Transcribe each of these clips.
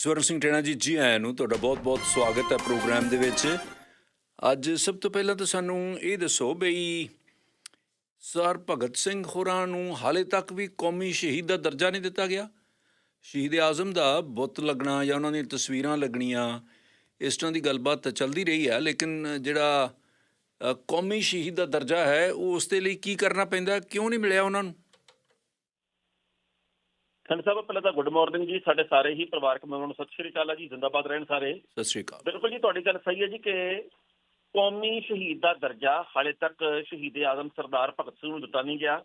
ਸਵਰਨ ਸਿੰਘ ਟੇਣਾ ਜੀ ਜੀ ਆਇਆਂ ਨੂੰ ਤੁਹਾਡਾ ਬਹੁਤ-ਬਹੁਤ ਸਵਾਗਤ ਹੈ ਪ੍ਰੋਗਰਾਮ ਦੇ ਵਿੱਚ। ਅੱਜ ਸਭ ਤੋਂ ਪਹਿਲਾਂ ਤਾਂ ਸਾਨੂੰ ਇਹ ਦੱਸੋ ਬਈ ਸਰ ਭਗਤ ਸਿੰਘ ਹੋਰਾਂ ਨੂੰ ਹਾਲੇ ਤੱਕ ਵੀ ਕੌਮੀ ਸ਼ਹੀਦ ਦਾ ਦਰਜਾ ਨਹੀਂ ਦਿੱਤਾ ਗਿਆ। ਸ਼ਹੀਦ ਆਜ਼ਮ ਦਾ ਬੁੱਤ ਲੱਗਣਾ ਜਾਂ ਉਹਨਾਂ ਦੀਆਂ ਤਸਵੀਰਾਂ ਲੱਗਣੀਆਂ, ਇਸ ਤਰ੍ਹਾਂ ਦੀ ਗੱਲਬਾਤ ਤਾਂ ਚੱਲਦੀ ਰਹੀ ਹੈ, ਲੇਕਿਨ ਜਿਹੜਾ ਕੌਮੀ ਸ਼ਹੀਦ ਦਾ ਦਰਜਾ ਹੈ ਉਹ ਉਸ ਦੇ ਲਈ ਕੀ ਕਰਨਾ ਪੈਂਦਾ, ਕਿਉਂ ਨਹੀਂ ਮਿਲਿਆ ਉਹਨਾਂ ਨੂੰ? ਖੰਡ ਸਾਹਿਬ ਪਹਿਲਾਂ ਤਾਂ ਗੁੱਡ ਮਾਰਨਿੰਗ ਜੀ ਸਾਡੇ ਸਾਰੇ ਹੀ ਪਰਿਵਾਰਕ ਮੈਂਬਰਾਂ ਨੂੰ ਸਤਿ ਸ਼੍ਰੀ ਅਕਾਲ ਜੀ ਜ਼ਿੰਦਾਬਾਦ ਰਹਿਣ ਸਾਰੇ। ਸਤਿ ਸ਼੍ਰੀ ਅਕਾਲ। ਬਿਲਕੁਲ ਜੀ ਤੁਹਾਡੀ ਗੱਲ ਸਹੀ ਹੈ ਜੀ ਕਿ ਕੌਮੀ ਸ਼ਹੀਦ ਦਾ ਦਰਜਾ ਹਾਲੇ ਤੱਕ ਸ਼ਹੀਦ ਆਜ਼ਮ ਸਰਦਾਰ ਭਗਤ ਸਿੰਘ ਨੂੰ ਦਿੱਤਾ ਨਹੀਂ ਗਿਆ।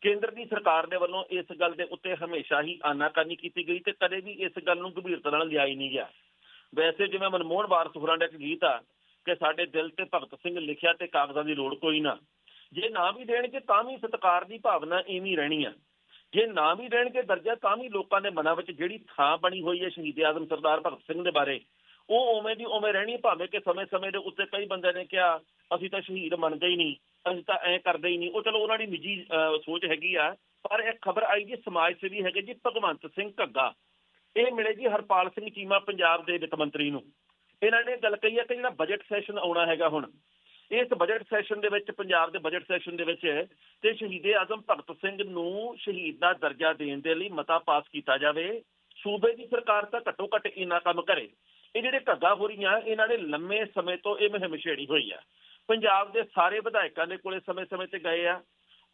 ਕੇਂਦਰ ਦੀ ਸਰਕਾਰ ਦੇ ਵੱਲੋਂ ਇਸ ਗੱਲ ਦੇ ਉੱਤੇ ਹਮੇਸ਼ਾ ਹੀ ਆਨਾਕਾਨੀ ਕੀਤੀ ਗਈ ਤੇ ਕਦੇ ਵੀ ਇਸ ਗੱਲ ਨੂੰ ਗੰਭੀਰਤਾ ਨਾਲ ਲਿਆ ਹੀ ਨਹੀਂ ਗਿਆ। ਵੈਸੇ ਜਿਵੇਂ ਮਨਮੋਹਨ ਵਾਰਸ ਹੋਰਾਂ ਦਾ ਇੱਕ ਗੀਤ ਆ ਕਿ ਸਾਡੇ ਦਿਲ ਤੇ ਭਗਤ ਸਿੰਘ ਲਿਖਿਆ ਤੇ ਕਾਗਜ਼ਾਂ ਦੀ ਲੋੜ ਕੋਈ ਨਾ। ਜੇ ਨਾ ਵੀ ਦੇਣਗੇ ਤਾਂ ਵੀ ਸਤਿਕਾਰ ਦੀ ਭਾਵਨਾ ਹੀ ਰਹਿਣੀ ਆ। ਜੇ ਨਾ ਵੀ ਰਹਿਣਗੇ ਦਰਜਾ ਤਾਂ ਵੀ ਲੋਕਾਂ ਦੇ ਮਨਾਂ ਵਿੱਚ ਜਿਹੜੀ ਥਾਂ ਬਣੀ ਹੋਈ ਹੈ ਸ਼ਹੀਦ ਆਜ਼ਮ ਸਰਦਾਰ ਭਗਤ ਸਿੰਘ ਦੇ ਬਾਰੇ ਉਹ ਉਵੇਂ ਦੀ ਉਵੇਂ ਰਹਿਣੀ ਭਾਵੇਂ ਕਿ ਸਮੇਂ-ਸਮੇਂ ਦੇ ਉੱਤੇ ਕਈ ਬੰਦਿਆਂ ਨੇ ਕਿਹਾ ਅਸੀਂ ਤਾਂ ਸ਼ਹੀਦ ਮੰਨਦੇ ਹੀ ਨਹੀਂ ਅਸੀਂ ਤਾਂ ਐਂ ਕਰਦੇ ਹੀ ਨਹੀਂ। ਉਹ ਚਲੋ ਉਹਨਾਂ ਦੀ ਨਿੱਜੀ ਅਹ, ਸੋਚ ਹੈਗੀ ਆ ਪਰ ਇਹ ਖਬਰ ਆਈ ਜੀ ਸਮਾਜ ਸੇਵੀ ਹੈਗੇ ਜੀ ਭਗਵੰਤ ਸਿੰਘ ਘੱਗਾ। ਇਹ ਮਿਲੇ ਜੀ ਹਰਪਾਲ ਸਿੰਘ ਚੀਮਾ ਪੰਜਾਬ ਦੇ ਵਿੱਤ ਮੰਤਰੀ ਨੂੰ। ਇਹਨਾਂ ਨੇ ਗੱਲ ਕਹੀ ਹੈ ਕਿ ਜਿਹੜਾ ਬਜਟ ਸੈਸ਼ਨ ਆਉਣਾ ਹੈਗਾ ਹੁਣ ਇਸ ਬਜਟ ਸੈਸ਼ਨ ਦੇ ਵਿੱਚ, ਪੰਜਾਬ ਦੇ ਬਜਟ ਸੈਸ਼ਨ ਦੇ ਵਿੱਚ ਤੇ ਸ਼ਹੀਦੇ ਆਜ਼ਮ ਭਗਤ ਸਿੰਘ ਨੂੰ ਸ਼ਹੀਦ ਦਾ ਦਰਜਾ ਦੇਣ ਦੇ ਲਈ ਮਤਾ ਪਾਸ ਕੀਤਾ ਜਾਵੇ। ਸੂਬੇ ਦੀ ਸਰਕਾਰ ਤਾਂ ਘੱਟੋ ਘੱਟ ਇੰਨਾ ਕੰਮ ਕਰੇ। ਇਹ ਜਿਹੜੇ ਘੱਗਾ ਹੋ ਰਹੀਆਂ ਇਹਨਾਂ ਨੇ ਲੰਮੇ ਸਮੇਂ ਤੋਂ ਇਹ ਮੁਹਿੰਮ ਛੇੜੀ ਹੋਈ ਆ। ਪੰਜਾਬ ਦੇ ਸਾਰੇ ਵਿਧਾਇਕਾਂ ਦੇ ਕੋਲੇ ਸਮੇਂ-ਸਮੇਂ ਤੇ ਗਏ ਆ।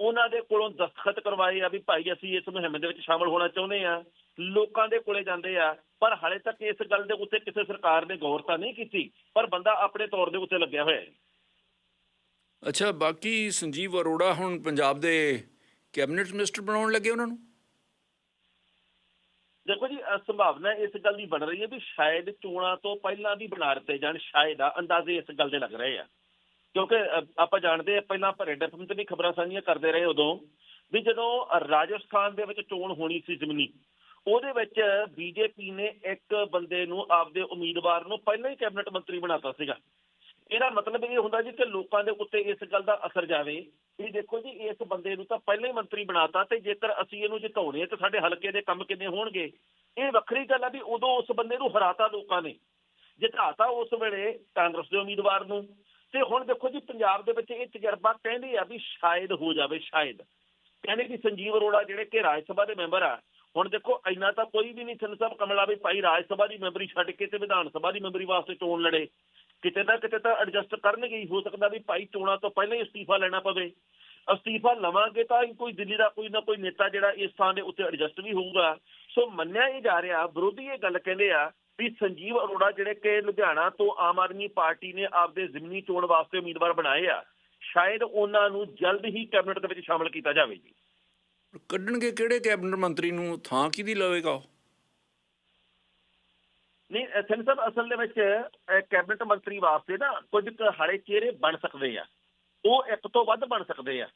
ਉਹਨਾਂ ਦੇ ਕੋਲੋਂ ਦਸਤਖਤ ਕਰਵਾਏ ਆ ਵੀ ਭਾਈ ਅਸੀਂ ਇਸ ਮੁਹਿੰਮ ਦੇ ਵਿੱਚ ਸ਼ਾਮਲ ਹੋਣਾ ਚਾਹੁੰਦੇ ਆ। ਲੋਕਾਂ ਦੇ ਕੋਲੇ ਜਾਂਦੇ ਆ। ਪਰ ਹਾਲੇ ਤੱਕ ਇਸ ਗੱਲ ਦੇ ਉੱਤੇ ਕਿਸੇ ਸਰਕਾਰ ਨੇ ਗੌਰ ਤਾਂ ਨਹੀਂ ਕੀਤੀ, ਪਰ ਬੰਦਾ ਆਪਣੇ ਤੌਰ ਦੇ ਉੱਤੇ ਲੱਗਿਆ ਹੋਇਆ ਹੈ। ਅੱਛਾ, ਬਾਕੀ ਸੰਜੀਵ ਅਰੋੜਾ ਹੁਣ ਪੰਜਾਬ ਦੇ ਕੈਬਨਿਟ ਮਿਨਿਸਟਰ ਬਣਾਉਣ ਲੱਗੇ ਉਹਨਾਂ ਨੂੰ? ਦੇਖੋ ਜੀ ਸੰਭਾਵਨਾ ਇਸ ਗੱਲ ਦੀ ਬਣ ਰਹੀ ਹੈ ਵੀ ਸ਼ਾਇਦ ਚੋਣਾਂ ਤੋਂ ਪਹਿਲਾਂ ਵੀ ਬਣਾ ਦਿੱਤੇ ਜਾਣ, ਸ਼ਾਇਦ ਆ, ਅੰਦਾਜ਼ੇ ਇਸ ਗੱਲ ਦੇ ਲੱਗ ਰਹੇ ਆ। ਕਿਉਂਕਿ ਆਪਾਂ ਜਾਣਦੇ ਆ, ਪਹਿਲਾਂ ਆਪਾਂ ਰੈਡ ਤੇ ਵੀ ਖਬਰਾਂ ਸਾਂਝੀਆਂ ਕਰਦੇ ਰਹੇ ਉਦੋਂ ਵੀ ਜਦੋਂ ਰਾਜਸਥਾਨ ਦੇ ਵਿੱਚ ਚੋਣ ਹੋਣੀ ਸੀ ਜ਼ਮਨੀ, ਉਹਦੇ ਵਿੱਚ ਬੀਜੇਪੀ ਨੇ ਇੱਕ ਬੰਦੇ ਨੂੰ ਆਪਦੇ ਉਮੀਦਵਾਰ ਨੂੰ ਪਹਿਲਾਂ ਹੀ ਕੈਬਨਿਟ ਮੰਤਰੀ ਬਣਾਤਾ ਸੀਗਾ। ਇਹਦਾ ਮਤਲਬ ਇਹ ਹੁੰਦਾ ਜੀ ਕਿ ਲੋਕਾਂ ਦੇ ਉੱਤੇ ਇਸ ਗੱਲ ਦਾ ਅਸਰ ਜਾਵੇ। ਵੀ ਦੇਖੋ ਜੀ, ਇਸ ਬੰਦੇ ਨੂੰ ਤਾਂ ਪਹਿਲਾਂ ਹੀ ਮੰਤਰੀ ਬਣਾਤਾ ਤੇ ਜੇਕਰ ਅਸੀਂ ਇਹਨੂੰ ਜਿਤਾਉਣੇ ਤੇ ਸਾਡੇ ਹਲਕੇ ਦੇ ਕੰਮ ਕਿੰਨੇ ਹੋਣਗੇ। ਇਹ ਵੱਖਰੀ ਗੱਲ ਆ ਵੀ ਉਦੋਂ ਉਸ ਬੰਦੇ ਨੂੰ ਹਰਾਤਾ ਲੋਕਾਂ ਨੇ। ਜਿਤਾਤਾ ਉਸ ਵੇਲੇ ਕਾਂਗਰਸ ਦੇ ਉਮੀਦਵਾਰ ਨੂੰ। ਤੇ ਹੁਣ ਦੇਖੋ ਜੀ, ਪੰਜਾਬ ਦੇ ਵਿੱਚ ਇਹ ਤਜਰਬਾ ਕਹਿੰਦੇ ਆ ਵੀ ਸ਼ਾਇਦ ਹੋ ਜਾਵੇ, ਸ਼ਾਇਦ। ਕਹਿੰਦੇ ਕਿ ਸੰਜੀਵ ਅਰੋੜਾ ਜਿਹੜੇ ਕਿ ਰਾਜ ਸਭਾ ਦੇ ਮੈਂਬਰ ਆ, ਹੁਣ ਦੇਖੋ ਇੰਨਾ ਤਾਂ ਕੋਈ ਵੀ ਨਹੀਂ ਸਿੰਘ ਸਾਹਿਬ ਕਮਲਾ ਵੀ ਭਾਈ ਰਾਜ ਸਭਾ ਦੀ ਮੈਂਬਰੀ ਛੱਡ ਕੇ ਤੇ ਵਿਧਾਨ ਸਭਾ ਦੀ ਮੈਂਬਰੀ ਵਾਸਤੇ ਚੋਣ ਲੜੇ। ਕਿਤੇ ਨਾ ਕਿਤੇ ਤਾਂ ਐਡਜਸਟ ਕਰਨਗੇ ਹੀ, ਹੋ ਸਕਦਾ ਵੀ ਭਾਈ ਚੋਣਾਂ ਤੋਂ ਪਹਿਲਾਂ ਹੀ ਅਸਤੀਫਾ ਲੈਣਾ ਪਵੇ। ਅਸਤੀਫਾ ਲਵਾਂਗੇ ਤਾਂ ਹੀ ਕੋਈ ਦਿੱਲੀ ਦਾ ਕੋਈ ਨਾ ਕੋਈ ਨੇਤਾ ਜਿਹੜਾ ਇਸ ਥਾਂ ਦੇ ਉੱਤੇ ਐਡਜਸਟ ਵੀ ਹੋਊਗਾ। ਸੋ ਮੰਨਿਆ ਹੀ ਜਾ ਰਿਹਾ, ਵਿਰੋਧੀ ਇਹ ਗੱਲ ਕਹਿੰਦੇ ਆ ਵੀ ਸੰਜੀਵ ਅਰੋੜਾ ਜਿਹੜੇ ਕਿ ਲੁਧਿਆਣਾ ਤੋਂ ਆਮ ਆਦਮੀ ਪਾਰਟੀ ਨੇ ਆਪਦੇ ਜ਼ਿਮਨੀ ਚੋਣ ਵਾਸਤੇ ਉਮੀਦਵਾਰ ਬਣਾਏ ਆ, ਸ਼ਾਇਦ ਉਹਨਾਂ ਨੂੰ ਜਲਦ ਹੀ ਕੈਬਨਿਟ ਦੇ ਵਿੱਚ ਸ਼ਾਮਲ ਕੀਤਾ ਜਾਵੇ ਜੀ। ਕੱਢਣਗੇ ਕਿਹੜੇ ਕੈਬਨਿਟ ਮੰਤਰੀ ਨੂੰ, ਥਾਂ ਕਿਹਦੀ ਲਵੇਗਾ ਉਹ? ਨਹੀਂ ਸਿੰਘ ਸਾਹਿਬ ਅਸਲ ਦੇ ਵਿੱਚ ਕੈਬਨਿਟ ਮੰਤਰੀ ਵਾਸਤੇ ਨਾ ਕੁਝ ਕੁ ਹਾਲੇ ਚਿਹਰੇ ਬਣ ਸਕਦੇ ਆ। ਉਹ ਇੱਕ ਤੋਂ ਵੱਧ ਬਣ ਸਕਦੇ ਆ।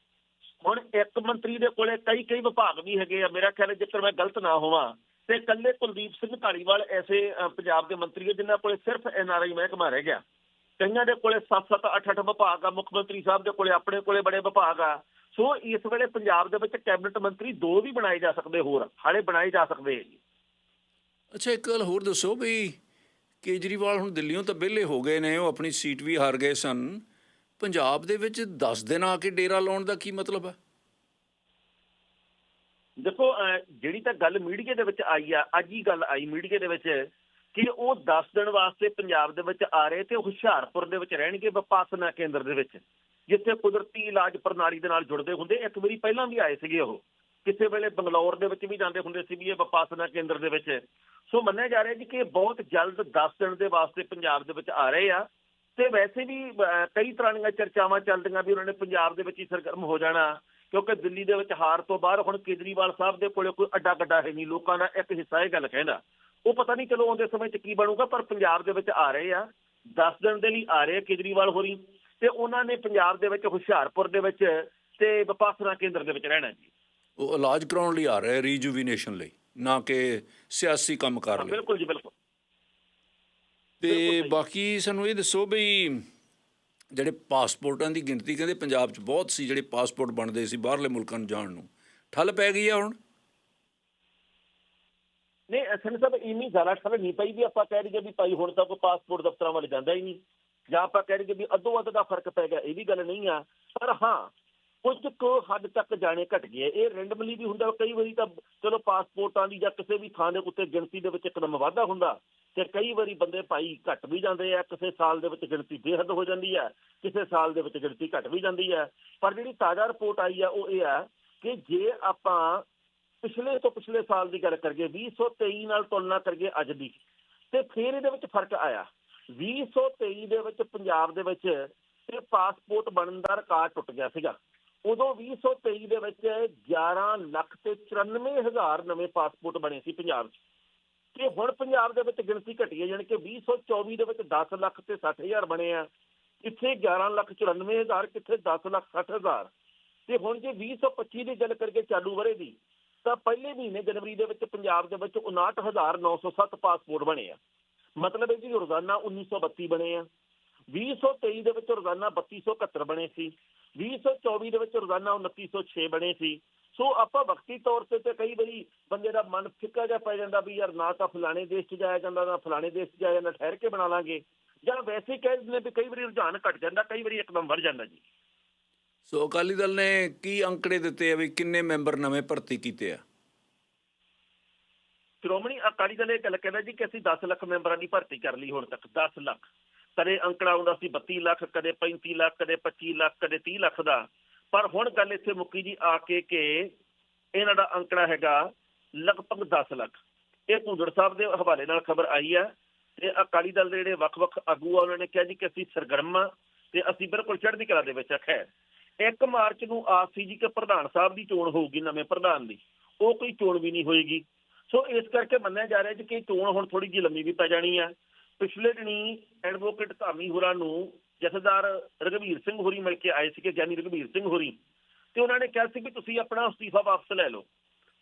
ਹੁਣ ਇੱਕ ਮੰਤਰੀ ਦੇ ਕੋਲੇ ਕਈ ਕਈ ਵਿਭਾਗ ਵੀ ਹੈਗੇ ਆ। ਮੇਰਾ ਖਿਆਲ ਹੈ ਜੇਕਰ ਮੈਂ ਗਲਤ ਨਾ ਹੋਵਾਂ, ਤੇ ਇਕੱਲੇ ਕੁਲਦੀਪ ਸਿੰਘ ਧਾਲੀਵਾਲ ਐਸੇ ਪੰਜਾਬ ਦੇ ਮੰਤਰੀ ਆ ਜਿਨ੍ਹਾਂ ਕੋਲੇ ਸਿਰਫ ਐਨਆਰਆਈ ਮਹਿਕਮਾ ਰਹਿ ਗਿਆ। ਕਈਆਂ ਦੇ ਕੋਲੇ 7-7 8-8 ਵਿਭਾਗ ਆ, ਮੁੱਖ ਮੰਤਰੀ ਸਾਹਿਬ ਦੇ ਕੋਲੇ, ਆਪਣੇ ਕੋਲੇ ਬੜੇ ਵਿਭਾਗ ਆ। ਸੋ ਇਸ ਵੇਲੇ ਪੰਜਾਬ ਦੇ ਵਿੱਚ ਕੈਬਨਿਟ ਮੰਤਰੀ ਦੋ ਵੀ ਬਣਾਏ ਜਾ ਸਕਦੇ ਹੋਰ, ਹਾਲੇ ਬਣਾਏ ਜਾ ਸਕਦੇ ਆ ਜੀ। ਅੱਛਾ, ਇੱਕ ਗੱਲ ਹੋਰ ਦੱਸੋ ਵੀ ਕੇਜਰੀਵਾਲ ਹੁਣ ਦਿੱਲੀੋਂ ਤਾਂ ਵਿਹਲੇ ਹੋ ਗਏ ਨੇ, ਉਹ ਆਪਣੀ ਸੀਟ ਵੀ ਹਾਰ ਗਏ ਸਨ। ਪੰਜਾਬ ਦੇ ਵਿੱਚ 10 ਦਿਨ ਆ ਕੇ ਡੇਰਾ ਲਾਉਣ ਦਾ ਕੀ ਮਤਲਬ ਹੈ ਦੇਖੋ ਜਿਹੜੀ ਤਾਂ ਗੱਲ ਮੀਡੀਆ ਦੇ ਵਿੱਚ ਆਈ ਆ, ਅੱਜ ਹੀ ਗੱਲ ਆਈ ਮੀਡੀਆ ਦੇ ਵਿੱਚ ਕਿ ਉਹ 10 ਦਿਨ ਵਾਸਤੇ ਪੰਜਾਬ ਦੇ ਵਿੱਚ ਆ ਰਹੇ ਤੇ ਹੁਸ਼ਿਆਰਪੁਰ ਦੇ ਵਿੱਚ ਰਹਿਣਗੇ ਵਿਪਾਸਨਾ ਕੇਂਦਰ ਦੇ ਵਿੱਚ, ਜਿੱਥੇ ਕੁਦਰਤੀ ਇਲਾਜ ਪ੍ਰਣਾਲੀ ਦੇ ਨਾਲ ਜੁੜਦੇ ਹੁੰਦੇ। ਇੱਕ ਵਾਰੀ ਪਹਿਲਾਂ ਵੀ ਆਏ ਸੀਗੇ ਉਹ, ਕਿਸੇ ਵੇਲੇ ਬੰਗਲੌਰ ਦੇ ਵਿੱਚ ਵੀ ਜਾਂਦੇ ਹੁੰਦੇ ਸੀ ਵੀ ਇਹ ਵਿਪਾਸਨਾ ਕੇਂਦਰ ਦੇ ਵਿੱਚ। ਸੋ ਮੰਨਿਆ ਜਾ ਰਿਹਾ ਜੀ ਕਿ ਬਹੁਤ ਜਲਦ 10 ਦਿਨ ਦੇ ਵਾਸਤੇ ਪੰਜਾਬ ਦੇ ਵਿੱਚ ਆ ਰਹੇ ਆ ਤੇ ਵੈਸੇ ਵੀ ਕਈ ਤਰ੍ਹਾਂ ਦੀਆਂ ਚਰਚਾਵਾਂ ਚੱਲਦੀਆਂ ਵੀ ਉਹਨਾਂ ਨੇ ਪੰਜਾਬ ਦੇ ਵਿੱਚ ਹੀ ਸਰਗਰਮ ਹੋ ਜਾਣਾ, ਕਿਉਂਕਿ ਦਿੱਲੀ ਦੇ ਵਿੱਚ ਹਾਰ ਤੋਂ ਬਾਅਦ ਹੁਣ ਕੇਜਰੀਵਾਲ ਸਾਹਿਬ ਦੇ ਕੋਲੇ ਕੋਈ ਅੱਡਾ ਗੱਡਾ ਹੈ ਨਹੀਂ, ਲੋਕਾਂ ਦਾ ਇੱਕ ਹਿੱਸਾ ਇਹ ਗੱਲ ਕਹਿੰਦਾ। ਉਹ ਪਤਾ ਨਹੀਂ ਚਲੋ ਆਉਂਦੇ ਸਮੇਂ 'ਚ ਕੀ ਬਣੂਗਾ, ਪਰ ਪੰਜਾਬ ਦੇ ਵਿੱਚ ਆ ਰਹੇ ਆ 10 ਦਿਨ ਦੇ ਲਈ ਆ ਰਹੇ ਆ ਕੇਜਰੀਵਾਲ ਹੋਰੀ ਤੇ ਉਹਨਾਂ ਨੇ ਪੰਜਾਬ ਦੇ ਵਿੱਚ ਹੁਸ਼ਿਆਰਪੁਰ ਦੇ ਵਿੱਚ ਤੇ ਵਿਪਾਸਨਾ ਕੇਂਦਰ ਦੇ ਵਿੱਚ ਰਹਿਣਾ ਜੀ। ਉਹ ਇਲਾਜ ਕਰਾਉਣ ਲਈ ਆ ਰਹੇ ਰੀਜੂਵੀਨੇਸ਼ਨ ਲਈ। ਨਾ ਕਿ ਸਿਆਸੀ ਕੰਮ ਕਰ ਲਈ ਬਿਲਕੁਲ ਜੀ ਬਿਲਕੁਲ। ਤੇ ਬਾਕੀ ਸਾਨੂੰ ਇਹ ਦੱਸੋ ਵੀ ਜਿਹੜੇ ਪਾਸਪੋਰਟਾਂ ਦੀ ਗਿਣਤੀ ਕਹਿੰਦੇ ਪੰਜਾਬ 'ਚ ਬਹੁਤ ਸੀ ਜਿਹੜੇ ਪਾਸਪੋਰਟ ਬਣਦੇ ਸੀ ਬਾਹਰਲੇ ਮੁਲਕਾਂ ਨੂੰ ਜਾਣ ਨੂੰ। ਠੱਲ ਪੈ ਗਈ ਆ ਹੁਣ? ਨਹੀਂ ਅ, ਸਿੰਘ ਸਾਹਿਬ ਇੰਨੀ ਜ਼ਿਆਦਾ ਠੱਲ ਨਹੀਂ ਪਈ ਵੀ ਆਪਾਂ ਕਹਿ ਦਈਏ ਵੀ ਭਾਈ ਹੁਣ ਤਾਂ ਕੋਈ ਪਾਸਪੋਰਟ ਦਫ਼ਤਰਾਂ ਵੱਲ ਜਾਂਦਾ ਹੀ ਨਹੀਂ। ਜਾਂ ਆਪਾਂ ਕਹਿ ਦਈਏ ਵੀ ਅੱਧੋ ਅੱਧ ਦਾ ਫ਼ਰਕ ਪੈ ਗਿਆ ਇਹ ਵੀ ਗੱਲ ਨਹੀਂ ਆ। ਪਰ ਹਾਂ ਕੁਝ ਕੁ ਹੱਦ ਤੱਕ ਜਾਣੇ ਘਟ ਗਏ ਇਹ ਰੈਂਡਮਲੀ ਵੀ ਹੁੰਦਾ, ਕਈ ਵਾਰੀ ਤਾਂ ਚਲੋ ਪਾਸਪੋਰਟਾਂ ਦੀ ਜਾਂ ਕਿਸੇ ਵੀ ਥਾਂ ਦੇ ਉੱਤੇ ਗਿਣਤੀ ਦੇ ਵਿੱਚ ਇੱਕਦਮ ਵਾਧਾ ਹੁੰਦਾ ਤੇ ਕਈ ਵਾਰੀ ਬੰਦੇ ਭਾਈ ਘਟ ਵੀ ਜਾਂਦੇ ਆ, ਕਿਸੇ ਸਾਲ ਦੇ ਵਿੱਚ ਗਿਣਤੀ ਬੇਹੱਦ ਹੋ ਜਾਂਦੀ ਹੈ ਕਿਸੇ ਸਾਲ ਦੇ ਵਿੱਚ ਗਿਣਤੀ ਘਟ ਵੀ ਜਾਂਦੀ ਹੈ ਪਰ ਜਿਹੜੀ ਤਾਜ਼ਾ ਰਿਪੋਰਟ ਆਈ ਆ, ਉਹ ਇਹ ਆ ਕਿ ਜੇ ਆਪਾਂ ਪਿਛਲੇ ਤੋਂ ਪਿਛਲੇ ਸਾਲ ਦੀ ਗੱਲ ਕਰੀਏ 2023 ਨਾਲ ਤੁਲਨਾ ਕਰੀਏ ਅੱਜ ਦੀ, ਤੇ ਫਿਰ ਇਹਦੇ ਵਿੱਚ ਫ਼ਰਕ ਆਇਆ। 2023 ਦੇ ਵਿੱਚ ਪੰਜਾਬ ਦੇ ਵਿੱਚ ਇਹ ਪਾਸਪੋਰਟ ਬਣਨ ਦਾ ਰਿਕਾਰਡ ਟੁੱਟ ਗਿਆ ਸੀਗਾ। ਉਦੋਂ 2023 ਦੇ ਵਿੱਚ 11 ਲੱਖ ਤੇ 94 ਹਜ਼ਾਰ ਨਵੇਂ ਪਾਸਪੋਰਟ ਬਣੇ ਸੀ ਪੰਜਾਬ 'ਚ। ਤੇ ਹੁਣ ਪੰਜਾਬ ਦੇ ਵਿੱਚ ਗਿਣਤੀ ਘਟੀ ਹੈ, ਯਾਨੀ ਕਿ 2024 ਦੇ ਵਿੱਚ 10 ਲੱਖ ਤੇ 60 ਹਜ਼ਾਰ ਬਣੇ ਆ। ਕਿੱਥੇ 11 ਲੱਖ 94 ਹਜ਼ਾਰ, ਕਿੱਥੇ 10 ਲੱਖ 60 ਹਜ਼ਾਰ। ਤੇ ਹੁਣ ਜੇ 2025 ਦੀ ਗੱਲ ਕਰੀਏ ਚਾਲੂ ਵਰੇ ਦੀ, ਤਾਂ ਪਹਿਲੇ ਮਹੀਨੇ ਜਨਵਰੀ ਦੇ ਵਿੱਚ ਪੰਜਾਬ ਦੇ ਵਿੱਚ 59907 ਪਾਸਪੋਰਟ ਬਣੇ ਆ। ਮਤਲਬ ਇਹ ਜੀ ਰੋਜ਼ਾਨਾ 1932 ਬਣੇ ਆ। 2023 ਦੇ ਵਿੱਚ ਰੋਜ਼ਾਨਾ 3271 ਬਣੇ ਸੀ। 2024 ਦੇ ਵਿੱਚ ਰੋਜ਼ਾਨਾ 2906 ਬਣੇ ਸੀ। ਸੋ ਆਪਾਂ ਵਕਤੀ ਤੌਰ ਤੇ ਤੇ ਕਈ ਵਾਰੀ ਬੰਦੇ ਦਾ ਮਨ ਫਿੱਕਾ ਜਿਹਾ ਪੈ ਜਾਂਦਾ ਵੀ ਯਾਰ ਨਾ ਤਾਂ ਫਲਾਣੇ ਦੇਸ਼ 'ਚ ਜਾਇਆ ਜਾਂਦਾ ਨਾ ਫਲਾਣੇ ਦੇਸ਼ 'ਚ ਜਾਇਆ ਜਾਂਦਾ ਠਹਿਰ ਕੇ ਬਣਾ ਲਾਂਗੇ। ਜਾਂ ਵੈਸੇ ਕਹਿ ਦਿੰਦੇ ਵੀ ਕਈ ਵਾਰੀ ਰੁਝਾਨ ਘਟ ਜਾਂਦਾ ਕਈ ਵਾਰੀ ਇੱਕਦਮ ਵੱਧ ਜਾਂਦਾ ਜੀ। ਸੋ ਅਕਾਲੀ ਦਲ ਨੇ ਕੀ ਅੰਕੜੇ ਦਿੱਤੇ ਆ ਵੀ ਕਿੰਨੇ ਮੈਂਬਰ ਨਵੇਂ ਭਰਤੀ ਕੀਤੇ ਆ? ਸ਼੍ਰੋਮਣੀ ਅਕਾਲੀ ਦਲ ਇਹ ਗੱਲ ਕਹਿੰਦਾ ਜੀ ਕਿ ਅਸੀਂ 10 ਲੱਖ ਮੈਂਬਰਾਂ ਦੀ ਭਰਤੀ ਕਰ ਲਈ ਹੁਣ ਤੱਕ 10 ਲੱਖ। ਕਦੇ ਅੰਕੜਾ ਆਉਂਦਾ ਸੀ 32 ਲੱਖ, ਕਦੇ 35 ਲੱਖ, ਕਦੇ 25 ਲੱਖ, ਕਦੇ 30 ਲੱਖ ਦਾ। ਪਰ ਹੁਣ ਗੱਲ ਇੱਥੇ ਮੁੱਕੀ ਜੀ ਆ ਕੇ ਕਿ ਇਹਨਾਂ ਦਾ ਅੰਕੜਾ ਹੈਗਾ ਲਗਭਗ 10 ਲੱਖ। ਇਹ ਭੁੰਦੜ ਸਾਹਿਬ ਦੇ ਹਵਾਲੇ ਨਾਲ ਖਬਰ ਆਈ ਹੈ ਤੇ ਅਕਾਲੀ ਦਲ ਦੇ ਜਿਹੜੇ ਵੱਖ-ਵੱਖ ਆਗੂ ਆ, ਉਹਨਾਂ ਨੇ ਕਿਹਾ ਜੀ ਕਿ ਅਸੀਂ ਸਰਗਰਮ ਆ ਤੇ ਅਸੀਂ ਬਿਲਕੁਲ ਚੜ੍ਹਦੀ ਕਲਾ ਦੇ ਵਿੱਚ ਖੈਰ 1 ਮਾਰਚ ਨੂੰ ਆਸ ਸੀ ਜੀ ਕਿ ਪ੍ਰਧਾਨ ਸਾਹਿਬ ਦੀ ਚੋਣ ਹੋਊਗੀ ਨਵੇਂ ਪ੍ਰਧਾਨ ਦੀ। ਉਹ ਕੋਈ ਚੋਣ ਵੀ ਨਹੀਂ ਹੋਏਗੀ। ਸੋ ਇਸ ਕਰਕੇ ਮੰਨਿਆ ਜਾ ਰਿਹਾ ਜੀ ਕਿ ਚੋਣ ਹੁਣ ਥੋੜੀ ਜਿਹੀ ਲੰਮੀ ਵੀ ਪੈ ਜਾਣੀ ਆ। ਪਿਛਲੇ ਦਿਨੀ ਐਡਵੋਕੇਟ ਧਾਮੀ ਹੋਰਾਂ ਨੂੰ ਜਥੇਦਾਰ ਰਘਵੀਰ ਸਿੰਘ ਹੋਰੀ ਮਿਲ ਕੇ ਆਏ ਸੀਗੇ, ਗਿਆਨੀ ਰਘਵੀਰ ਸਿੰਘ ਹੋਰੀ। ਤੇ ਉਹਨਾਂ ਨੇ ਕਿਹਾ ਸੀ ਕਿ ਤੁਸੀਂ ਆਪਣਾ ਅਸਤੀਫਾ ਵਾਪਸ ਲੈ ਲਓ।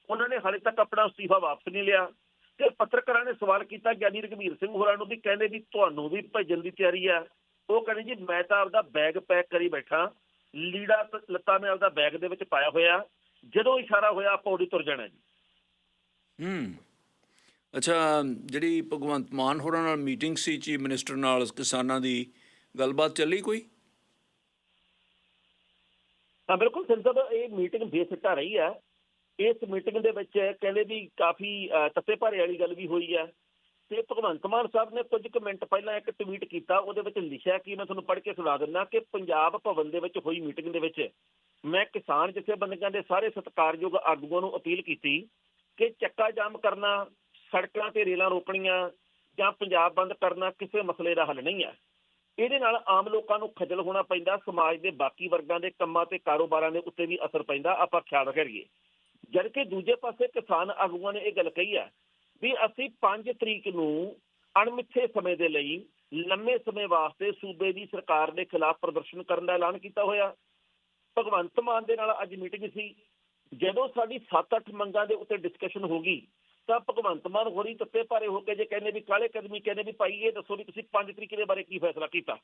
ਉਹਨਾਂ ਨੇ ਹਾਲੇ ਤੱਕ ਆਪਣਾ ਅਸਤੀਫਾ ਵਾਪਸ ਨਹੀਂ ਲਿਆ। ਤੇ ਪੱਤਰਕਾਰਾਂ ਨੇ ਸਵਾਲ ਕੀਤਾ ਗਿਆਨੀ ਰਘਵੀਰ ਸਿੰਘ ਹੋਰਾਂ ਨੂੰ ਵੀ ਕਹਿੰਦੇ ਵੀ ਤੁਹਾਨੂੰ ਵੀ ਭੇਜਣ ਦੀ ਤਿਆਰੀ ਆ। ਉਹ ਕਹਿੰਦੇ ਜੀ, ਮੈਂ ਤਾਂ ਆਪਦਾ ਬੈਗ ਪੈਕ ਕਰੀ ਬੈਠਾ। ਲੀੜਾ ਤੇ, ਲੱਤਾਂ ਮੈਂ ਆਪਦਾ ਬੈਗ ਦੇ ਵਿੱਚ ਪਾਇਆ ਹੋਇਆ। ਜਦੋਂ ਇਸ਼ਾਰਾ ਹੋਇਆ, ਆਪਾਂ ਉਹਦੀ ਤੁਰ ਜਾਣਾ ਜੀ। ਹੂੰ। ਅੱਛਾ, ਜਿਹੜੀ ਭਗਵੰਤ ਮਾਨ ਹੋਰਾਂ ਨਾਲ ਮੀਟਿੰਗ ਸੀ, ਚੀਫ ਮਿਨਿਸਟਰ ਨਾਲ ਕਿਸਾਨਾਂ ਦੀ, ਗੱਲਬਾਤ ਚੱਲੀ ਕੋਈ? ਹਾਂ, ਬਿਲਕੁਲ ਸਿੰਘ ਇਹ ਮੀਟਿੰਗ ਬੇਸਿੱਟਾ ਰਹੀ ਹੈ ਇਸ ਮੀਟਿੰਗ ਦੇ ਵਿੱਚ ਕਹਿੰਦੇ ਵੀ ਕਾਫੀ ਤੱਤੇ ਭਾਰੇ ਵਾਲੀ ਗੱਲ ਵੀ ਹੋਈ ਹੈ ਤੇ ਭਗਵੰਤ ਮਾਨ ਸਾਹਿਬ ਨੇ ਕੁਝ ਕੁ ਮਿੰਟ ਪਹਿਲਾਂ ਇੱਕ ਟਵੀਟ ਕੀਤਾ, ਉਹਦੇ ਵਿੱਚ ਲਿਖਿਆ ਕਿ ਮੈਂ ਤੁਹਾਨੂੰ ਪੜ੍ਹ ਕੇ ਸੁਣਾ ਦਿੰਦਾ ਕਿ ਪੰਜਾਬ ਭਵਨ ਦੇ ਵਿੱਚ ਹੋਈ ਮੀਟਿੰਗ ਦੇ ਵਿੱਚ ਮੈਂ ਕਿਸਾਨ ਜਥੇਬੰਦੀਆਂ ਦੇ ਸਾਰੇ ਸਤਿਕਾਰਯੋਗ ਆਗੂਆਂ ਨੂੰ ਅਪੀਲ ਕੀਤੀ ਕਿ ਚੱਕਾ ਜਾਮ ਕਰਨਾ ਸੜਕਾਂ ਤੇ ਰੇਲਾਂ ਰੋਕਣੀਆਂ ਜਾਂ ਪੰਜਾਬ ਬੰਦ ਕਰਨਾ ਕਿਸੇ ਮਸਲੇ ਦਾ ਹੱਲ ਨਹੀਂ ਹੈ। ਇਹਦੇ ਨਾਲ ਆਮ ਲੋਕਾਂ ਨੂੰ ਖੱਜਲ ਹੋਣਾ ਪੈਂਦਾ, ਸਮਾਜ ਦੇ ਬਾਕੀ ਵਰਗਾਂ ਦੇ ਕੰਮਾਂ ਤੇ ਕਾਰੋਬਾਰਾਂ ਦੇ ਉੱਤੇ ਵੀ ਅਸਰ ਪੈਂਦਾ, ਆਪਾਂ ਖਿਆਲ ਰੱਖੀਏ। ਜਦ ਦੂਜੇ ਪਾਸੇ ਕਿਸਾਨ ਆਗੂਆਂ ਨੇ ਇਹ ਗੱਲ ਕਹੀ ਹੈ ਵੀ ਅਸੀਂ 5 ਤਰੀਕ ਨੂੰ ਅਣਮਿੱਥੇ ਸਮੇਂ ਦੇ ਲਈ ਲੰਮੇ ਸਮੇਂ ਵਾਸਤੇ ਸੂਬੇ ਦੀ ਸਰਕਾਰ ਦੇ ਖਿਲਾਫ ਪ੍ਰਦਰਸ਼ਨ ਕਰਨ ਦਾ ਐਲਾਨ ਕੀਤਾ ਹੋਇਆ। ਭਗਵੰਤ ਮਾਨ ਦੇ ਨਾਲ ਅੱਜ ਮੀਟਿੰਗ ਸੀ। ਜਦੋਂ ਸਾਡੀ 7-8 ਮੰਗਾਂ ਦੇ ਉੱਤੇ ਡਿਸਕਸ਼ਨ ਹੋ ਗਈ ਤਾਂ ਭਗਵੰਤ ਮਾਨ ਹੋਰੀ ਤੱਤੇ ਭਾਰੇ ਹੋ ਕੇ ਜੇ ਕਹਿੰਦੇ ਵੀ ਕਾਲੇ ਕਦਮੀ ਕਹਿੰਦੇ ਵੀ ਭਾਈ ਇਹ ਦੱਸੋ ਵੀ ਤੁਸੀਂ ਪੰਜ ਤਰੀਕੇ ਦੇ ਬਾਰੇ ਕੀ ਫੈਸਲਾ ਕੀਤਾ।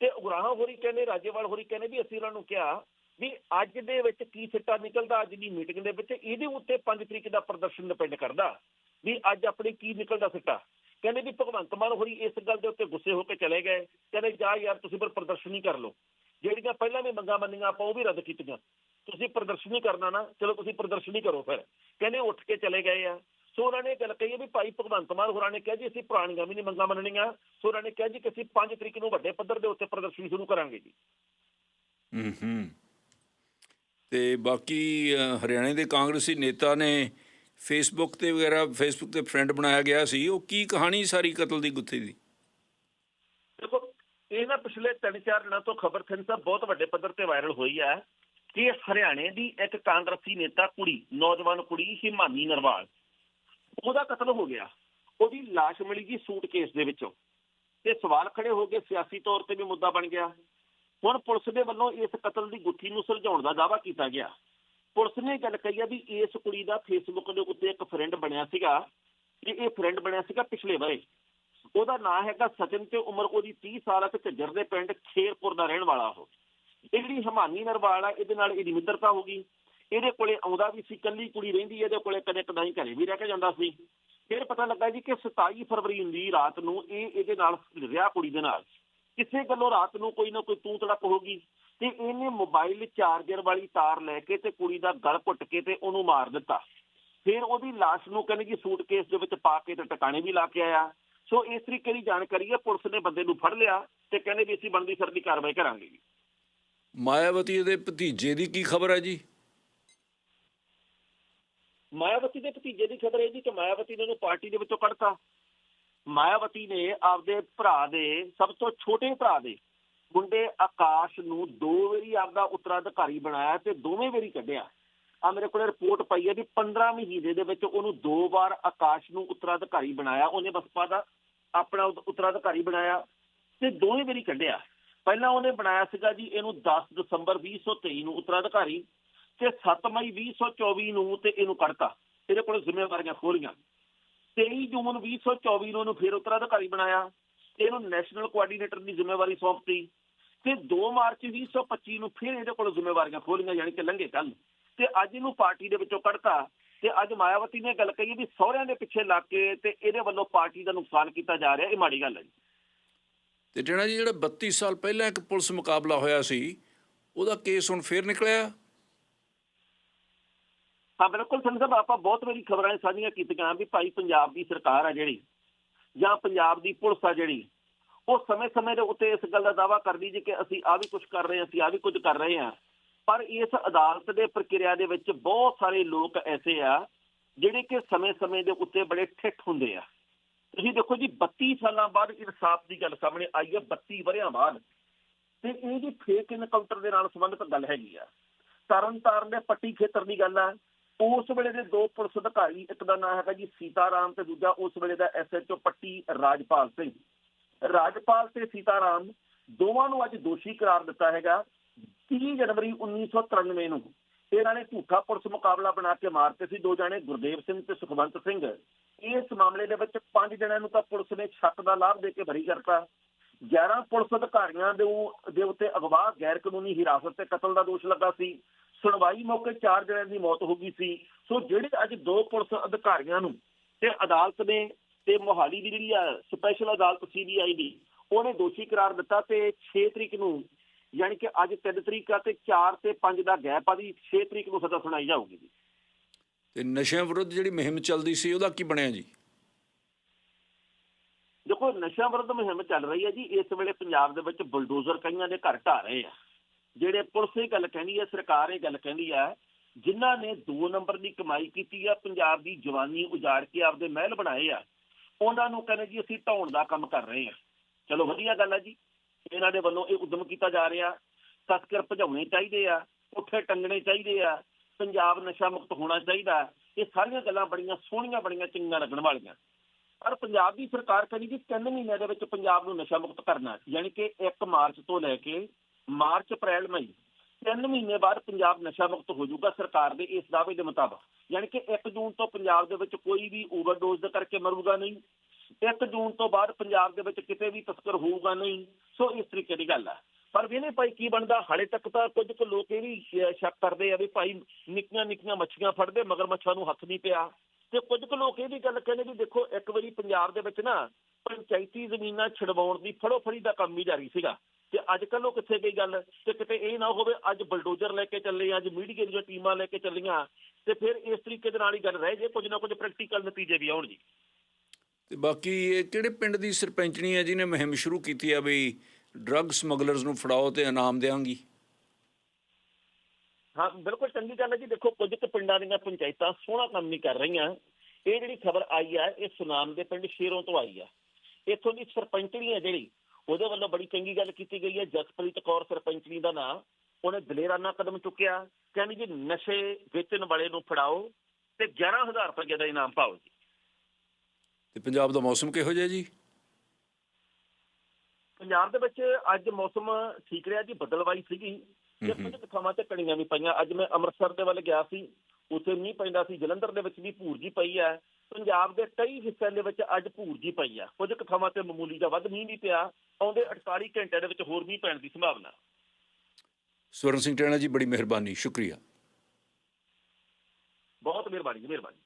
ਤੇ ਉਗਰਾਹਾਂ ਹੋਰੀ ਕਹਿੰਦੇ, ਰਾਜੇਵਾਲ ਹੋਰੀ ਕਹਿੰਦੇ ਵੀ ਅਸੀਂ ਉਹਨਾਂ ਨੂੰ ਕਿਹਾ ਵੀ ਅੱਜ ਦੇ ਵਿੱਚ ਕੀ ਸਿੱਟਾ ਨਿਕਲਦਾ, ਅੱਜ ਦੀ ਮੀਟਿੰਗ ਦੇ ਵਿੱਚ ਇਹਦੇ ਉੱਤੇ ਪੰਜ ਤਰੀਕੇ ਦਾ ਪ੍ਰਦਰਸ਼ਨ ਡਿਪੈਂਡ ਕਰਦਾ ਵੀ ਅੱਜ ਆਪਣੇ ਕੀ ਨਿਕਲਦਾ ਸਿੱਟਾ। ਕਹਿੰਦੇ ਵੀ ਭਗਵੰਤ ਮਾਨ ਹੋਰੀ ਇਸ ਗੱਲ ਦੇ ਉੱਤੇ ਗੁੱਸੇ ਹੋ ਕੇ ਚਲੇ ਗਏ। ਕਹਿੰਦੇ ਜਾ ਯਾਰ ਤੁਸੀਂ ਫਿਰ ਪ੍ਰਦਰਸ਼ਨ ਹੀ ਕਰ ਲਓ। ਜਿਹੜੀਆਂ ਪਹਿਲਾਂ ਵੀ ਮੰਗਾਂ ਮੰਨੀਆਂ, ਆਪਾਂ ਉਹ ਵੀ ਰੱਦ ਕੀਤੀਆਂ। ਤੁਸੀਂ ਪ੍ਰਦਰਸ਼ਨ ਹੀ ਕਰਨਾ ਨਾ, ਚਲੋ ਤੁਸੀਂ ਪ੍ਰਦਰਸ਼ਨ ਹੀ ਕਰੋ ਫਿਰ। ਕਹਿੰਦੇ ਉੱਠ ਕੇ ਚਲੇ ਗਏ ਆ। ਸੋ ਉਹਨਾਂ ਨੇ ਗੱਲ ਕਹੀ ਵੀ ਭਾਈ ਭਗਵੰਤ ਮਾਨ ਹੋਰਾਂ ਨੇ ਕਿਹਾ ਜੀ ਅਸੀਂ ਪੁਰਾਣੀਆਂ ਵੀ ਨਹੀਂ ਮੰਗਾਂ ਮੰਨਣੀਆਂ। ਸੋ ਉਹਨਾਂ ਨੇ ਕਿਹਾ ਜੀ ਕਿ ਅਸੀਂ 5 ਤਰੀਕ ਨੂੰ ਵੱਡੇ ਪੱਧਰ ਦੇ ਉੱਤੇ ਪ੍ਰਦਰਸ਼ਨ ਸ਼ੁਰੂ ਕਰਾਂਗੇ ਜੀ। ਹੂੰ ਹੂੰ ਤੇ ਬਾਕੀ ਹਰਿਆਣੇ ਦੇ ਕਾਂਗਰਸੀ ਨੇਤਾ ਨੇ ਫੇਸਬੁੱਕ ਤੇ ਵਗੈਰਾ ਫੇਸਬੁੱਕ ਤੇ ਫਰੈਂਡ ਬਣਾਇਆ ਗਿਆ ਸੀ। ਉਹ ਕੀ ਕਹਾਣੀ ਸਾਰੀ ਕਤਲ ਦੀ ਗੁੱਥੀ ਦੀ? ਦੇਖੋ ਇਹ ਨਾ ਪਿਛਲੇ 3-4 ਦਿਨਾਂ ਤੋਂ ਖਬਰ ਸਿੰਘ ਸਾਹਿਬ ਬਹੁਤ ਵੱਡੇ ਪੱਧਰ ਤੇ ਵਾਇਰਲ ਹੋਈ ਹੈ ਕਿ ਹਰਿਆਣੇ ਦੀ ਇੱਕ ਕਾਂਗਰਸੀ ਨੇਤਾ ਕੁੜੀ ਨੌਜਵਾਨ ਕੁੜੀ ਹਿਮਾਨੀ ਨਰਵਾਲ। ਉਹਦਾ ਕਤਲ ਹੋ ਗਿਆ। ਉਹਦੀ ਲਾਸ਼ ਮਿਲੀ ਜੀ ਸੂਟਕੇਸ ਦੇ ਵਿੱਚੋਂ। ਤੇ ਸਵਾਲ ਖੜੇ ਹੋ ਗਏ ਸਿਆਸੀ ਤੌਰ ਤੇ ਵੀ ਮੁੱਦਾ ਬਣ ਗਿਆ। ਹੁਣ ਪੁਲਿਸ ਦੇ ਵੱਲੋਂ ਇਸ ਕਤਲ ਦੀ ਗੁੱਥੀ ਨੂੰ ਸੁਲਝਾਉਣ ਦਾ ਦਾਅਵਾ ਕੀਤਾ ਗਿਆ। ਪੁਲਿਸ ਨੇ ਗੱਲ ਕਹੀ ਆ ਵੀ ਇਸ ਕੁੜੀ ਦਾ ਫੇਸਬੁੱਕ ਦੇ ਉੱਤੇ ਇੱਕ ਫਰੈਂਡ ਬਣਿਆ ਸੀਗਾ। ਤੇ ਇਹ ਫਰੈਂਡ ਬਣਿਆ ਸੀਗਾ ਪਿਛਲੇ ਵਰੇ ਉਹਦਾ ਨਾਂ ਹੈਗਾ ਸਚਿਨ ਤੇ ਉਮਰ ਉਹਦੀ 30 ਸਾਲ ਹੈ ਤੇ ਝੱਜਰ ਦੇ ਪਿੰਡ ਖੇਰਪੁਰ ਦਾ ਰਹਿਣ ਵਾਲਾ ਉਹ। ਇਹ ਜਿਹੜੀ ਹਮਾਨੀ ਨਰਵਾਲ ਆ, ਇਹਦੇ ਨਾਲ ਇਹਦੀ ਮਿੱਤਰਤਾ ਹੋ ਗਈ। ਇਹਦੇ ਕੋਲੇ ਆਉਂਦਾ ਵੀ ਸੀ ਕੱਲੀ ਕੁੜੀ ਰਹਿੰਦੀ ਇਹਦੇ ਕੋਲੇ ਕਦੇ ਕਦਾਈ ਘਰੇ ਵੀ ਰਹਿ ਕੇ ਜਾਂਦਾ ਸੀ। ਫਿਰ ਪਤਾ ਲੱਗਾ ਜੀ ਕਿ 27 ਫਰਵਰੀ ਦੀ ਰਾਤ ਨੂੰ ਇਹ ਇਹਦੇ ਨਾਲ ਰਿਹਾ ਕੁੜੀ ਦੇ ਨਾਲ। ਕਿਸੇ ਗੱਲੋਂ ਰਾਤ ਨੂੰ ਕੋਈ ਨਾ ਕੋਈ ਤੂੰ ਤੜਕ ਹੋ ਗਈ ਤੇ ਇਹਨੇ ਮੋਬਾਈਲ ਚਾਰਜਰ ਵਾਲੀ ਤਾਰ ਲੈ ਕੇ ਤੇ ਕੁੜੀ ਦਾ ਗਲ ਘੁੱਟ ਕੇ ਤੇ ਉਹਨੂੰ ਮਾਰ ਦਿੱਤਾ। ਫਿਰ ਉਹਦੀ ਲਾਸ਼ ਨੂੰ ਕਹਿੰਦੇ ਜੀ ਸੂਟਕੇਸ ਦੇ ਵਿੱਚ ਪਾ ਕੇ ਤੇ ਟਿਕਾਣੇ ਵੀ ਲਾ ਕੇ ਆਇਆ। ਸੋ ਇਸ ਤਰੀਕੇ ਦੀ ਜਾਣਕਾਰੀ ਹੈ, ਪੁਲਿਸ ਨੇ ਬੰਦੇ ਨੂੰ ਫੜ ਲਿਆ ਤੇ ਕਹਿੰਦੇ ਵੀ ਅਸੀਂ ਬਣਦੀ ਸਰਦੀ ਕਾਰਵਾਈ ਕਰਾਂਗੇ ਜੀ। ਮਾਇਆਵਤੀ ਦੇ ਭਤੀਜੇ ਦੀ ਕੀ ਖਬਰ ਹੈ ਜੀ? ਮਾਇਆਵਤੀ ਦੇ ਭਤੀਜੇ ਦੀ ਖਬਰ ਇਹ ਜੀ ਕਿ ਮਾਇਆਵਤੀ ਨੇ ਉਹਨੂੰ ਪਾਰਟੀ ਦੇ ਵਿੱਚੋਂ ਕੱਢਤਾ। ਮਾਇਆਵਤੀ ਨੇ ਆਪਦੇ ਭਰਾ ਦੇ, ਸਭ ਤੋਂ ਛੋਟੇ ਭਰਾ ਦੇ ਮੁੰਡੇ ਆਕਾਸ਼ ਨੂੰ ਦੋ ਵਾਰੀ ਆਪਦਾ ਉੱਤਰਾਧਿਕਾਰੀ ਬਣਾਇਆ ਤੇ ਦੋਵੇਂ ਵਾਰੀ ਕੱਢਿਆ। ਆ ਮੇਰੇ ਕੋਲ ਰਿਪੋਰਟ ਪਈ ਹੈ ਵੀ 15 ਮਹੀਨੇ ਦੇ ਵਿੱਚ ਉਹਨੂੰ ਦੋ ਵਾਰ ਆਕਾਸ਼ ਨੂੰ ਉੱਤਰਾਧਿਕਾਰੀ ਬਣਾਇਆ। ਉਹਨੇ ਬਸਪਾ ਦਾ ਆਪਣਾ ਉਤ- ਉੱਤਰਾਧਿਕਾਰੀ ਬਣਾਇਆ ਤੇ ਦੋਵੇਂ ਵਾਰੀ ਕੱਢਿਆ। ਪਹਿਲਾਂ ਉਹਨੇ ਬਣਾਇਆ ਸੀਗਾ ਜੀ ਇਹਨੂੰ 10 ਦਸੰਬਰ 2023 ਨੂੰ ਉੱਤਰਾਧਿਕਾਰੀ ਤੇ 7 ਮਈ 2024 ਨੂੰ ਤੇ ਇਹਨੂੰ ਕੱਢਤਾ। ਇਹਦੇ ਕੋਲ ਜ਼ਿੰਮੇਵਾਰੀਆਂ ਖੋਲੀਆਂ। 23 ਜੂਨ 2024 ਨੂੰ ਇਹਨੂੰ ਫਿਰ ਉੱਤਰਾਧਿਕਾਰੀ ਬਣਾਇਆ। ਇਹਨੂੰ ਨੈਸ਼ਨਲ ਕੋਆਰਡੀਨੇਟਰ ਦੀ ਜ਼ਿੰਮੇਵਾਰੀ ਸੌਂਪਤੀ। ਤੇ 2 ਮਾਰਚ 2025 ਨੂੰ ਫਿਰ ਇਹਦੇ ਕੋਲ ਜ਼ਿੰਮੇਵਾਰੀਆਂ ਖੋਲੀਆਂ, ਯਾਨੀ ਕਿ ਲੰਘੇ ਕੱਲ ਤੇ ਅੱਜ ਇਹਨੂੰ ਪਾਰਟੀ ਦੇ ਵਿੱਚੋਂ ਕੱਢਤਾ। ਤੇ ਅੱਜ ਮਾਇਆਵਤੀ ਨੇ ਗੱਲ ਕਹੀ ਵੀ ਸਹੁਰਿਆਂ ਦੇ ਪਿੱਛੇ ਲੱਗ ਕੇ ਤੇ ਇਹਦੇ ਵੱਲੋਂ ਪਾਰਟੀ ਦਾ ਨੁਕਸਾਨ ਕੀਤਾ ਜਾ ਰਿਹਾ। ਇਹ ਮਾੜੀ ਗੱਲ ਹੈ ਜੀ। ਤੇ ਟੈਣਾ ਜੀ ਜਿਹੜਾ 32 ਸਾਲ ਪਹਿਲਾਂ ਇੱਕ ਪੁਲਿਸ ਮੁਕਾਬਲਾ ਹੋਇਆ ਸੀ, ਉਹਦਾ ਕੇਸ ਹੁਣ ਫੇਰ ਨਿਕਲਿਆ। ਹਾਂ, ਬਿਲਕੁਲ ਸਿੰਘ ਸਾਹਿਬ, ਆਪਾਂ ਬਹੁਤ ਵਾਰੀ ਖਬਰਾਂ ਸਾਂਝੀਆਂ ਕੀਤੀਆਂ ਵੀ ਭਾਈ ਪੰਜਾਬ ਦੀ ਸਰਕਾਰ ਆ ਜਿਹੜੀ ਜਾਂ ਪੰਜਾਬ ਦੀ ਪੁਲਿਸ ਆ ਜਿਹੜੀ, ਉਹ ਸਮੇਂ-ਸਮੇਂ ਦੇ ਉੱਤੇ ਇਸ ਗੱਲ ਦਾ ਦਾਵਾ ਕਰਦੀ ਜੀ ਕਿ ਅਸੀਂ ਆ ਵੀ ਕੁਝ ਕਰ ਰਹੇ ਹਾਂ, ਅਸੀਂ ਆ ਵੀ ਕੁਝ ਕਰ ਰਹੇ ਹਾਂ। ਪਰ ਇਸ ਅਦਾਲਤ ਦੇ ਪ੍ਰਕਿਰਿਆ ਦੇ ਵਿੱਚ ਬਹੁਤ ਸਾਰੇ ਲੋਕ ਐਸੇ ਆ ਜਿਹੜੇ ਕਿ ਸਮੇਂ-ਸਮੇਂ ਦੇ ਉੱਤੇ ਬੜੇ ਠਿੱਠ ਹੁੰਦੇ ਆ। ਤੁਸੀਂ ਦੇਖੋ ਜੀ 32 ਸਾਲਾਂ ਬਾਅਦ ਇਨਸਾਫ ਦੀ ਗੱਲ ਸਾਹਮਣੇ ਆਈ ਹੈ 32 ਵਰਿਆਂ ਬਾਅਦ। ਤੇ ਇਹ ਜੀ ਫੇਕ ਇਨਕਾਊਂਟਰ ਦੇ ਨਾਲ ਸੰਬੰਧਿਤ ਗੱਲ ਹੈਗੀ ਆ। ਤਰਨਤਾਰਨ ਦੇ ਪੱਟੀ ਖੇਤਰ ਦੀ ਗੱਲ ਆ ਉਸ ਵੇਲੇ ਦੇ ਦੋ ਪੁਲਿਸ ਅਧਿਕਾਰੀ, ਇੱਕ ਦਾ ਨਾਮ ਹੈਗਾ ਜੀ ਸੀਤਾਰਾਮ ਤੇ ਦੂਜਾ ਉਸ ਵੇਲੇ ਦਾ ਐਸਐਚਓ ਪੱਟੀ ਰਾਜਪਾਲ ਸਿੰਘ। ਰਾਜਪਾਲ ਤੇ ਸੀਤਾਰਾਮ ਦੋਵਾਂ ਨੂੰ ਅੱਜ ਦੋਸ਼ੀ ਕਰਾਰ ਦਿੱਤਾ ਹੈਗਾ 30 ਜਨਵਰੀ 1993 ਨੂੰ। ਇਹਨਾਂ ਨੇ ਝੂਠਾ ਪੁਲਿਸ ਮੁਕਾਬਲਾ ਬਣਾ ਕੇ ਮਾਰਤੇ ਸੀ ਦੋ ਜਣੇ, ਗੁਰਦੇਵ ਸਿੰਘ ਤੇ ਸੁਖਵੰਤ ਸਿੰਘ। ਇਸ ਮਾਮਲੇ ਦੇ ਵਿੱਚ ਪੰਜ ਜਣਿਆਂ ਨੂੰ ਤਾਂ ਪੁਲਿਸ ਨੇ ਛੱਤ ਦਾ ਲਾਭ ਦੇ ਕੇ ਬਰੀ ਕਰਤਾ 11 ਪੁਲਿਸ ਅਧਿਕਾਰੀਆਂ ਦੇ ਦੇ ਉੱਤੇ ਅਗਵਾ ਗੈਰ ਕਾਨੂੰਨੀ ਹਿਰਾਸਤ ਤੇ ਕਤਲ ਦਾ ਦੋਸ਼ ਲੱਗਾ ਸੀ। ਸੁਣਵਾਈ ਮੌਕੇ ਚਾਰ ਜਣਿਆਂ ਦੀ ਮੌਤ ਹੋ ਗਈ ਸੀ। ਸੋ ਜਿਹੜੇ ਅੱਜ ਦੋ ਪੁਲਿਸ ਅਧਿਕਾਰੀਆਂ ਨੂੰ ਤੇ ਅਦਾਲਤ ਨੇ ਤੇ ਮੋਹਾਲੀ ਦੀ ਜਿਹੜੀ ਆ ਸਪੈਸ਼ਲ ਅਦਾਲਤ ਸੀਬੀਆਈ ਦੀ ਉਹਨੇ ਦੋਸ਼ੀ ਕਰਾਰ ਦਿੱਤਾ ਤੇ 6 ਤਰੀਕ ਨੂੰ ਯਾਨੀ ਕਿ ਅੱਜ 3 ਤਰੀਕ ਆ ਤੇ 4 ਤੇ 5 ਦਾ ਗੈਪ ਆ ਦੀ 6 ਤਰੀਕ ਨੂੰ ਸਜ਼ਾ ਸੁਣਾਈ ਜਾਊਗੀ ਜੀ। ਤੇ ਨਸ਼ਿਆਂ ਵਿਰੁੱਧ ਜਿਹੜੀ ਮੁਹਿੰਮ ਚੱਲਦੀ ਸੀ ਉਹਦਾ ਕੀ ਬਣਿਆ ਜੀ? ਦੇਖੋ ਨਸ਼ਾ ਵਿਰੁੱਧ ਮੁਹਿੰਮ ਚੱਲ ਰਹੀ ਹੈ ਜੀ। ਇਸ ਵੇਲੇ ਪੰਜਾਬ ਦੇ ਵਿੱਚ ਬੁਲਡੋਜ਼ਰ ਕਈਆਂ ਦੇ ਘਰ ਢਾ ਰਹੇ ਆ। ਜਿਹੜੇ ਪੁਲਿਸ ਇਹ ਗੱਲ ਕਹਿੰਦੀ ਹੈ, ਸਰਕਾਰ ਇਹ ਗੱਲ ਕਹਿੰਦੀ ਹੈ, ਜਿਨ੍ਹਾਂ ਨੇ 2 ਨੰਬਰ ਦੀ ਕਮਾਈ ਕੀਤੀ ਆ, ਪੰਜਾਬ ਦੀ ਜਵਾਨੀ ਉਜਾੜ ਕੇ ਆਪਦੇ ਮਹਿਲ ਬਣਾਏ ਆ, ਉਹਨਾਂ ਨੂੰ ਕਹਿੰਦੇ ਜੀ ਅਸੀਂ ਢਾਉਣ ਦਾ ਕੰਮ ਕਰ ਰਹੇ ਆ। ਚਲੋ ਵਧੀਆ ਗੱਲ ਆ ਜੀ, ਇਹਨਾਂ ਦੇ ਵੱਲੋਂ ਇਹ ਉਦਮ ਕੀਤਾ ਜਾ ਰਿਹਾ, ਤਸਕਰ ਭਜਾਉਣੇ ਚਾਹੀਦੇ ਆ ਉੱਥੇ ਟੰਗਣੇ ਚਾਹੀਦੇ ਆ, ਪੰਜਾਬ ਨਸ਼ਾ ਮੁਕਤ ਹੋਣਾ ਚਾਹੀਦਾ, ਇਹ ਸਾਰੀਆਂ ਗੱਲਾਂ ਬੜੀਆਂ ਸੋਹਣੀਆਂ, ਬੜੀਆਂ ਚੰਗੀਆਂ ਲੱਗਣ ਵਾਲੀਆਂ। ਪਰ ਪੰਜਾਬ ਦੀ ਸਰਕਾਰ ਕਹਿੰਦੀ ਜੀ ਤਿੰਨ ਮਹੀਨਿਆਂ ਦੇ ਵਿੱਚ ਪੰਜਾਬ ਨੂੰ ਨਸ਼ਾ ਮੁਕਤ ਕਰਨਾ, ਯਾਨੀ ਕਿ 1 ਮਾਰਚ ਤੋਂ ਲੈ ਕੇ ਮਾਰਚ, ਅਪ੍ਰੈਲ, ਮਈ। ਤਿੰਨ ਮਹੀਨੇ ਬਾਅਦ ਪੰਜਾਬ ਨਸ਼ਾ ਮੁਕਤ ਹੋ ਜਾਊਗਾ ਸਰਕਾਰ ਦੇ ਇਸ ਦਾਅਵੇ ਦੇ ਮੁਤਾਬਕ। ਯਾਨੀ ਕਿ 1 ਜੂਨ ਤੋਂ ਪੰਜਾਬ ਦੇ ਵਿੱਚ ਕੋਈ ਵੀ ਓਵਰਡੋਜ਼ ਦੇ ਕਰਕੇ ਮਰੂਗਾ ਨਹੀਂ। 1 ਜੂਨ ਤੋਂ ਬਾਅਦ ਪੰਜਾਬ ਦੇ ਵਿੱਚ ਕਿਤੇ ਵੀ ਤਸਕਰ ਹੋਊਗਾ ਨਹੀਂ। ਸੋ ਇਸ ਤਰੀਕੇ ਦੀ ਗੱਲ ਹੈ ਪਰ ਵੇਨੇ ਭਾਈ ਕੀ ਬਣਦਾ? ਹਾਲੇ ਤੱਕ ਤਾਂ ਕੁਝ ਕੁ ਲੋਕ ਇਹ ਵੀ ਸ਼ੱਕ ਕਰਦੇ ਆ ਵੀ ਭਾਈ ਨਿੱਕੀਆਂ ਨਿੱਕੀਆਂ ਮੱਛੀਆਂ ਫੜਦੇ, ਮਗਰ ਮੱਛਾਂ ਨੂੰ ਹੱਥ ਨਹੀਂ ਪਿਆ। ਤੇ ਕੁਝ ਕੁ ਲੋਕ ਇਹ ਵੀ ਗੱਲ ਕਹਿੰਦੇ ਵੀ ਦੇਖੋ, ਇੱਕ ਵਾਰੀ ਪੰਜਾਬ ਦੇ ਵਿੱਚ ਨਾ ਪੰਚਾਇਤੀ ਜ਼ਮੀਨਾਂ ਛਡਵਾਉਣ ਦੀ ਫੜੋ ਫੜੀ ਦਾ ਕੰਮ ਵੀ ਜਾਰੀ ਸੀਗਾ। ਤੇ ਅੱਜ ਉਹ ਕਿੱਥੇ ਗਈ ਗੱਲ? ਤੇ ਕਿਤੇ ਇਹ ਨਾ ਹੋਵੇ ਅੱਜ ਬਲਡੋਜ਼ਰ ਲੈ ਕੇ ਚੱਲੇ ਅੱਜ ਮੀਡੀਆ ਦੀਆਂ ਟੀਮਾਂ ਲੈ ਕੇ ਚੱਲੀਆਂ। ਤੇ ਫਿਰ ਇਸ ਤਰੀਕੇ ਦੇ ਨਾਲ ਹੀ ਗੱਲ ਰਹਿ ਜੇ ਕੁਝ ਨਾ ਕੁਝ ਪ੍ਰੈਕਟੀਕਲ ਨਤੀਜੇ ਵੀ ਆਉਣ ਜੀ ਤੇ ਬਾਕੀ ਇਹ ਕਿਹੜੇ ਪਿੰਡ ਦੀ ਸਰਪੰਚਣੀ ਹੈ ਜਿਹਨੇ ਮੁਹਿੰਮ ਸ਼ੁਰੂ ਕੀਤੀ ਆ ਵੀ ਡਰੱਗ ਸਮਗਲਰਸ ਨੂੰ ਫੜਾਓ ਤੇ ਇਨਾਮ ਦੇਵਾਂਗੀ ਹਾਂ ਬਿਲਕੁਲ ਚੰਗੀ ਗੱਲ ਹੈ ਜੀ। ਦੇਖੋ ਕੁਝ ਕੁ ਪਿੰਡਾਂ ਦੀਆਂ ਪੰਚਾਇਤਾਂ ਸੋਹਣਾ ਕੰਮ ਨਹੀਂ ਕਰ ਰਹੀਆਂ। ਇਹ ਜਿਹੜੀ ਖਬਰ ਆਈ ਹੈ ਇਹ ਸੁਨਾਮ ਦੇ ਪਿੰਡ ਸ਼ੇਰੋਂ ਤੋਂ ਆਈ ਹੈ ਇੱਥੋਂ ਦੀ ਸਰਪੰਚਣੀ ਹੈ ਜਿਹੜੀ ਉਹਦੇ ਵੱਲੋਂ ਬੜੀ ਚੰਗੀ ਗੱਲ ਕੀਤੀ ਗਈ ਹੈ। ਜਸਪ੍ਰੀਤ ਕੌਰ ਸਰਪੰਚਣੀ ਦਾ ਨਾਂ ਉਹਨੇ ਦਲੇਰਾਨਾ ਕਦਮ ਚੁੱਕਿਆ। ਕਹਿੰਦੀ ਜੀ ਨਸ਼ੇ ਵੇਚਣ ਵਾਲੇ ਨੂੰ ਫੜਾਓ ਤੇ 11000 ਰੁਪਏ ਦਾ ਇਨਾਮ ਪਾਓ ਜੀ। ਤੇ ਪੰਜਾਬ ਦਾ ਮੌਸਮ ਕਿਹੋ ਜਿਹਾ ਜੀ? ਪੰਜਾਬ ਦੇ ਵਿੱਚ ਅੱਜ ਮੌਸਮ ਠੀਕ ਰਿਹਾ ਜੀ ਬੱਦਲਵਾਈ ਸੀਗੀ। ਤੇ ਕੁਝ ਥਾਵਾਂ ਤੇ ਕਣੀਆਂ ਵੀ ਪਈਆਂ। ਅੱਜ ਮੈਂ ਅੰਮ੍ਰਿਤਸਰ ਦੇ ਵੱਲ ਗਿਆ ਸੀ ਉੱਥੇ ਮੀਂਹ ਪੈਂਦਾ ਸੀ। ਜਲੰਧਰ ਦੇ ਵਿੱਚ ਵੀ ਭੂਰਜੀ ਪਈ ਹੈ। ਪੰਜਾਬ ਦੇ ਕਈ ਹਿੱਸਿਆਂ ਦੇ ਵਿੱਚ ਅੱਜ ਭੂਰਜੀ ਪਈ ਆ। ਕੁਝ ਥਾਵਾਂ ਤੇ ਮਾਮੂਲੀ ਦਾ ਵੱਧ ਮੀਂਹ ਵੀ ਪਿਆ ਆਉਂਦੇ 48 ਘੰਟਿਆਂ ਦੇ ਵਿੱਚ ਹੋਰ ਮੀਂਹ ਪੈਣ ਦੀ ਸੰਭਾਵਨਾ। ਸਵਰਨ ਸਿੰਘ ਟੈਣਾ ਜੀ ਬੜੀ ਮਿਹਰਬਾਨੀ ਸ਼ੁਕਰੀਆ। ਬਹੁਤ ਮਿਹਰਬਾਨੀ ਜੀ ਮਿਹਰਬਾਨੀ।